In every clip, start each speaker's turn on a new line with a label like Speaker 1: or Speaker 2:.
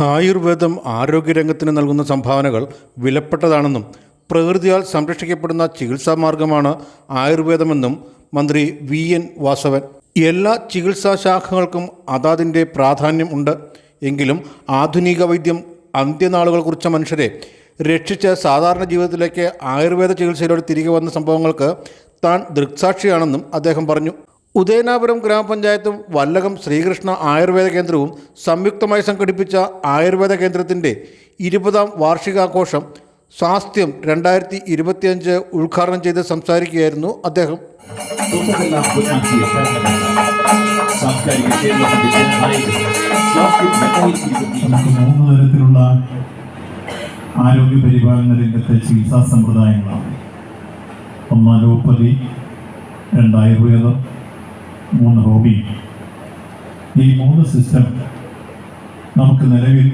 Speaker 1: ആയുർവേദം ആരോഗ്യരംഗത്തിന് നൽകുന്ന സംഭാവനകൾ വിലപ്പെട്ടതാണെന്നും പ്രകൃതിയാൽ സംരക്ഷിക്കപ്പെടുന്ന ചികിത്സാ മാർഗമാണ് ആയുർവേദമെന്നും മന്ത്രി വി എൻ വാസവൻ. എല്ലാ ചികിത്സാ ശാഖകൾക്കും അതാതിന്റെ പ്രാധാന്യം ഉണ്ട്. എങ്കിലും ആധുനിക വൈദ്യം അന്ത്യനാളുകൾ കുറിച്ച മനുഷ്യരെ രക്ഷിച്ച് സാധാരണ ജീവിതത്തിലേക്ക് ആയുർവേദ ചികിത്സയിലൂടെ തിരികെ വന്ന സംഭവങ്ങൾക്ക് താൻ ദൃക്സാക്ഷിയാണെന്നും അദ്ദേഹം പറഞ്ഞു. ഉദയനാപുരം ഗ്രാമപഞ്ചായത്തും വല്ലകം ശ്രീകൃഷ്ണ ആയുർവേദ കേന്ദ്രവും സംയുക്തമായി സംഘടിപ്പിച്ച ആയുർവേദ കേന്ദ്രത്തിന്റെ ഇരുപതാം വാർഷികാഘോഷം സ്വാസ്ഥ്യം രണ്ടായിരത്തി ഇരുപത്തിയഞ്ച് ഉദ്ഘാടനം ചെയ്ത് സംസാരിക്കുകയായിരുന്നു അദ്ദേഹം.
Speaker 2: മൂന്ന് തരത്തിലുള്ള ആരോഗ്യ പരിപാലന രംഗത്തെ ചികിത്സാ സമ്പ്രദായങ്ങളാണ്. ഒന്ന് അലോപ്പതി രണ്ട് ആയുർവേദം മൂന്ന് ഹോബി ഈ മൂന്ന് സിസ്റ്റം നമുക്ക് നിലവിൽ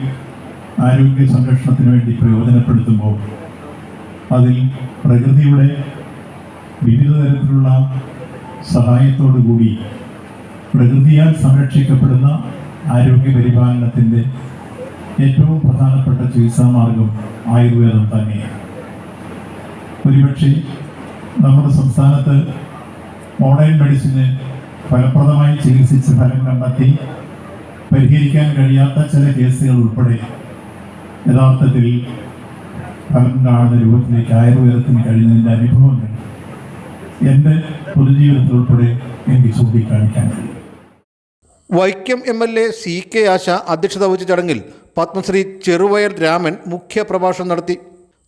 Speaker 2: ആരോഗ്യ സംരക്ഷണത്തിന് വേണ്ടി പ്രയോജനപ്പെടുത്തുമ്പോൾ അതിൽ പ്രകൃതിയുടെ വിവിധ തരത്തിലുള്ള സഹായത്തോടു കൂടി പ്രകൃതിയാൽ സംരക്ഷിക്കപ്പെടുന്ന ആരോഗ്യ പരിപാലനത്തിന്റെ ഏറ്റവും പ്രധാനപ്പെട്ട ചികിത്സാ മാർഗം ആയുർവേദം തന്നെയാണ്. ഒരുപക്ഷെ നമ്മുടെ സംസ്ഥാനത്ത് മോഡേൺ മെഡിസിന് ഫലപ്രദമായി ചികിത്സിച്ച് ഫലം കണ്ടെത്തി പരിഹരിക്കാൻ കഴിയാത്ത ചില കേസുകൾ ഉൾപ്പെടെ യഥാർത്ഥത്തിൽ ഫലം കാണുന്ന രൂപത്തിലേക്ക് ആയുർവേദത്തിന് കഴിയുന്നതിന്റെ അനുഭവങ്ങൾ എന്റെ പൊതുജീവിതത്തിൽ ഉൾപ്പെടെ എനിക്ക് ചൂണ്ടിക്കാണിക്കാൻ കഴിയും.
Speaker 1: Vaikom M L A C K Asha അധ്യക്ഷത വഹിച്ച ചടങ്ങിൽ പത്മശ്രീ ചെറുവയർ രാമൻ മുഖ്യ പ്രഭാഷണം നടത്തി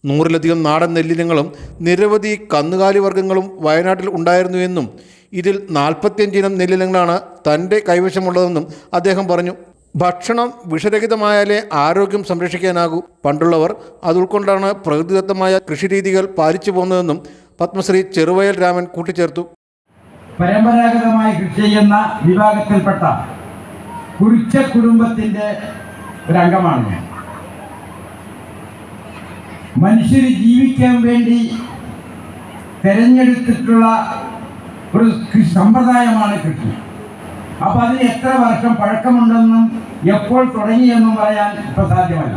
Speaker 1: നൂറിലധികം നാടൻ നെല്ലിനങ്ങളും നിരവധി കന്നുകാലി വർഗങ്ങളും വയനാട്ടിൽ ഉണ്ടായിരുന്നു എന്നും ഇതിൽ നാൽപ്പത്തിയഞ്ചിനം നെല്ലിനങ്ങളാണ് തന്റെ കൈവശമുള്ളതെന്നും അദ്ദേഹം പറഞ്ഞു. ഭക്ഷണം വിഷരഹിതമായാലേ ആരോഗ്യം സംരക്ഷിക്കാനാകൂ. പണ്ടുള്ളവർ അത് ഉൾക്കൊണ്ടാണ് പ്രകൃതിദത്തമായ കൃഷിരീതികൾ പാലിച്ചു പോകുന്നതെന്നും പത്മശ്രീ ചെറുവയൽ രാമൻ കൂട്ടിച്ചേർത്തു.
Speaker 3: പരമ്പരാഗതമായി കൃഷി ചെയ്യുന്ന വിഭാഗത്തിൽപ്പെട്ട കുറിച്ച കുടുംബത്തിന്റെ ഒരംഗമാണ് ഞാൻ. മനുഷ്യർ ജീവിക്കാൻ വേണ്ടി തിരഞ്ഞെടുത്തിട്ടുള്ള ഒരു സമ്പ്രദായമാണ് കൃഷി. അപ്പോൾ അതിന് എത്ര വർഷം പഴക്കമുണ്ടെന്നും എപ്പോൾ തുടങ്ങിയെന്നും പറയാൻ ഇപ്പം സാധ്യമല്ല.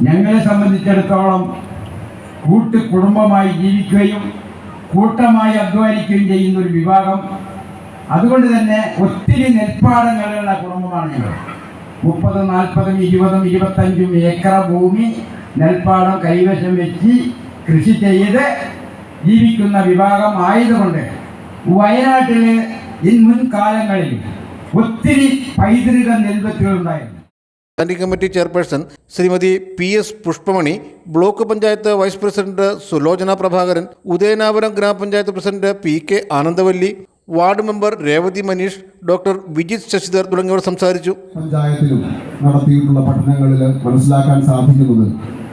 Speaker 3: ഞങ്ങളെ സംബന്ധിച്ചിടത്തോളം കൂട്ട് കുടുംബമായി ജീവിക്കുകയും കൂട്ടമായി അധ്വാനിക്കുകയും ചെയ്യുന്ന ഒരു വിഭാഗം. അതുകൊണ്ട് തന്നെ ഒത്തിരി നെൽപ്പാടങ്ങളുള്ള കുടുംബമാണ് ഞങ്ങൾ. മുപ്പതും നാൽപ്പതും ഇരുപതും ഇരുപത്തഞ്ചും ഏക്കർ ഭൂമി നെൽപ്പാടം കൈവശം വെച്ച് കൃഷി ചെയ്ത് ജീവിക്കുന്ന വിഭാഗം ആയതുകൊണ്ട് വയനാട്ടിൽ മുൻകാലങ്ങളിൽ ഒത്തിരി പൈതൃക നെൽവത്തുകൾ ഉണ്ടായിരുന്നു
Speaker 1: standing committee chairperson Shrimati P S Pushpamani block panchayat vice president Sulochana Prabhakaran Udayanapuram ഗ്രാമപഞ്ചായത്ത് president P K Anandavalli ward member Revathi Manish doctor Vijith Sasidhar തുടങ്ങിയവർ സംസാരിച്ചു.
Speaker 4: പഞ്ചായത്തിലും നടത്തിയിട്ടുള്ള പഠനങ്ങളിൽ മനസ്സിലാക്കാൻ സാധിക്കുന്നത്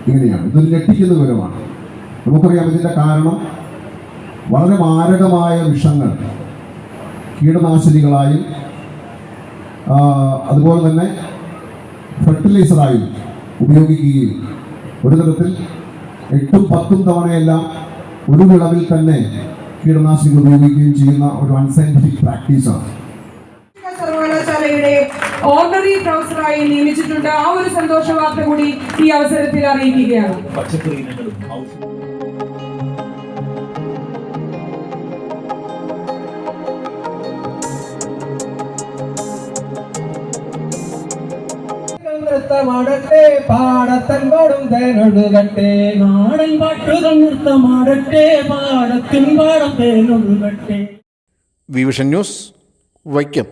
Speaker 4: ഇങ്ങനെയാണ്. ഇതൊരു ഞെട്ടിക്കുന്ന വിവരമാണ്. നമുക്കറിയാം ഇതിന്റെ കാരണം വളരെ മാരകമായ വിഷങ്ങൾ കീടനാശിനികളായും അതുപോലെ തന്നെ ഫെർട്ടിലൈസറായും ഉപയോഗിക്കുകയും ഒരു തരത്തിൽ എട്ടും പത്തും തവണയെല്ലാം ഒരു വിളവിൽ തന്നെ കീടനാശിനികൾ ഉപയോഗിക്കുകയും ചെയ്യുന്ന ഒരു അൺസൈന്റിഫിക് പ്രാക്ടീസാണ്
Speaker 5: സർവകലാശാലയുടെ ഓണറി പ്രൊഫസറായി നിയമിച്ചിട്ടുണ്ട്. ആ ഒരു സന്തോഷ വാർത്ത കൂടി ഈ അവസരത്തിൽ അറിയിക്കുകയാണ്.
Speaker 6: നൃത്തമാടട്ടെ പാടത്തൻ പാടും തേനൊഴുകട്ടെ
Speaker 7: നാടൻ പാട്ടുകൾ നൃത്തമാടട്ടെ പാടത്തിൻ പാടം തേനൊഴുകട്ടെ
Speaker 1: വിവിഷൻ ന്യൂസ് വൈക്കം.